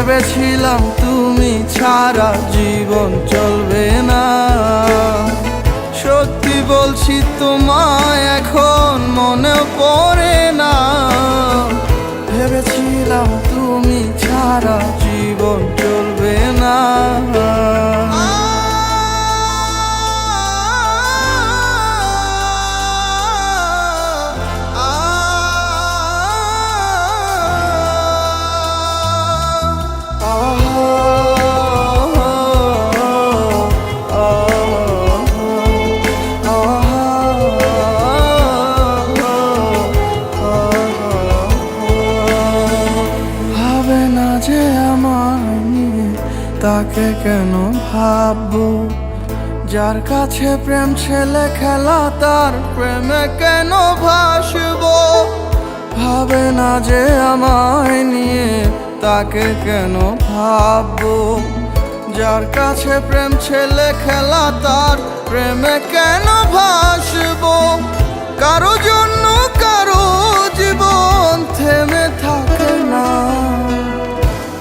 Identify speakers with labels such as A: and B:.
A: ভেবেছিলাম তুমি ছাড়া জীবন চলবে না। সত্যি বলছি, তোমায় এখন মনে পড়ে না। ভেবেছিলাম তুমি ছাড়া জীবন চলবে না। ভাবে যে আমার নিয়ে তাকে কেন ভাববো? যার কাছে প্রেম ছেলে খেলা তার প্রেমে কেন ভাসবো? ভাবে না যে আমায় নিয়ে তাকে কেন ভাববো? যার কাছে প্রেম ছেলে খেলা তার প্রেমে কেন ভাসবো